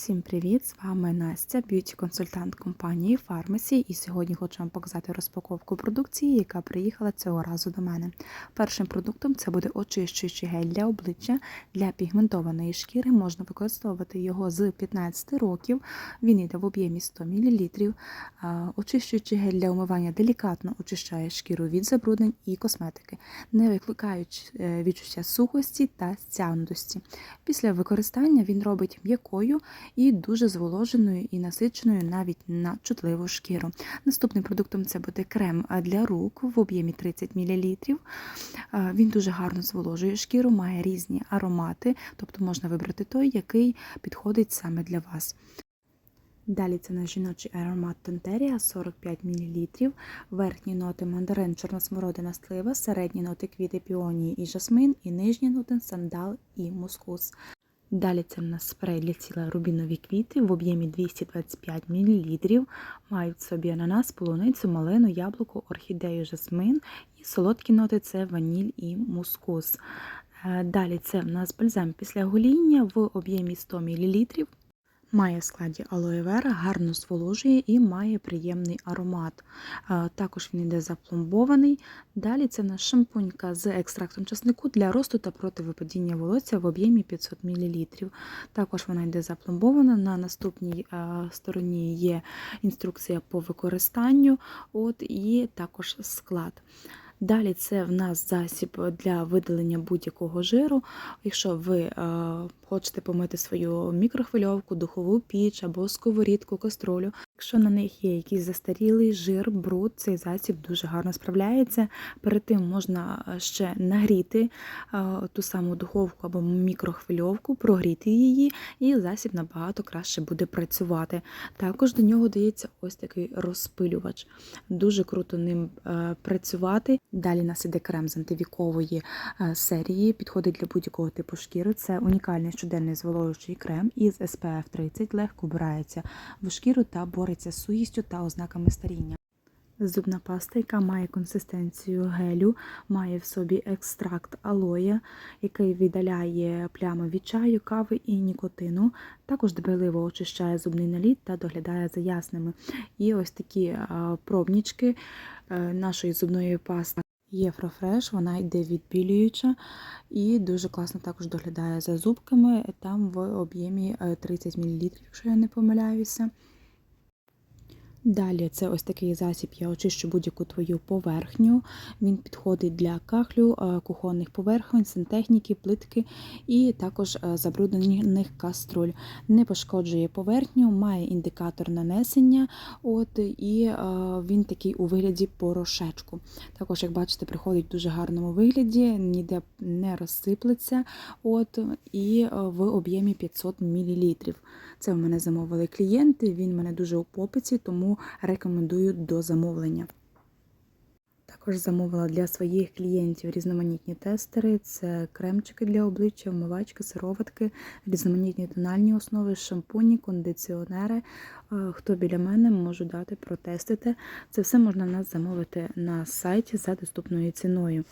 Всім привіт! З вами Настя, б'юті-консультант компанії Pharmacy. І сьогодні хочу вам показати розпаковку продукції, яка приїхала цього разу до мене. Першим продуктом це буде очищуючий гель для обличчя для пігментованої шкіри. Можна використовувати його з 15 років. Він йде в об'ємі 100 мл. Очищуючий гель для умивання делікатно очищає шкіру від забруднень і косметики, не викликаючи е, відчуття сухості та стягнутості. Після використання він робить м'якою і дуже зволоженою і насиченою навіть на чутливу шкіру. Наступним продуктом це буде крем для рук в об'ємі 30 мл. Він дуже гарно зволожує шкіру, має різні аромати, тобто можна вибрати той, який підходить саме для вас. Далі це наш жіночий аромат Тонтерія 45 мл, верхні ноти мандарин, чорносмородина слива, середні ноти квіти піонії і жасмин, і нижні ноти сандал і мускус. Далі це в нас спрей для тіла рубінові квіти в об'ємі 225 мл. Мають в собі ананас, полуницю, малину, яблуко, орхідею, жасмин і солодкі ноти це ваніль і мускус. Е, Далі це в нас бальзам після гоління в об'ємі 100 мл. Має в складі алоє вера, гарно зволожує і має приємний аромат. Також він йде запломбований. Далі це наш шампунька з екстрактом часнику для росту та проти випадіння волосся в об'ємі 500 мл. Також вона йде запломбована. На наступній стороні є інструкція по використанню от, і також склад. Далі це в нас засіб для видалення будь-якого жиру. Якщо ви е, хочете помити свою мікрохвильовку, духову піч або сковорідку, каструлю, якщо на них є якийсь застарілий жир, бруд, цей засіб дуже гарно справляється. Перед тим можна ще нагріти е, ту саму духовку або мікрохвильовку, прогріти її, і засіб набагато краще буде працювати. Також до нього дається ось такий розпилювач. Дуже круто ним е, працювати. Далі нас іде крем з антивікової е, серії, підходить для будь-якого типу шкіри. Це унікальний щоденний зволожуючий крем із SPF 30, легко вбирається в шкіру та бореться з сухістю та ознаками старіння. Зубна паста, яка має консистенцію гелю, має в собі екстракт алоя, який віддаляє плями від чаю, кави і нікотину. Також дбайливо очищає зубний наліт та доглядає за ясними. І ось такі пробнічки е, нашої зубної пасти. Єврофреш, вона йде відбілююча і дуже класно також доглядає за зубками, там в об'ємі 30 мл, якщо я не помиляюся. Далі це ось такий засіб, я очищу будь-яку твою поверхню. Він підходить для кахлю, е, кухонних поверхонь, сантехніки, плитки і також е, забруднених каструль. Не пошкоджує поверхню, має індикатор нанесення, от, і е, він такий у вигляді порошечку. Також, як бачите, приходить в дуже гарному вигляді, ніде не розсиплеться от, і в об'ємі 500 мл. Це в мене замовили клієнти, він в мене дуже у попиці, рекомендую до замовлення. Також замовила для своїх клієнтів різноманітні тестери: це кремчики для обличчя, вмивачки, сироватки, різноманітні тональні основи, шампуні, кондиціонери. Хто біля мене можу дати протестити. Це все можна в нас замовити на сайті за доступною ціною.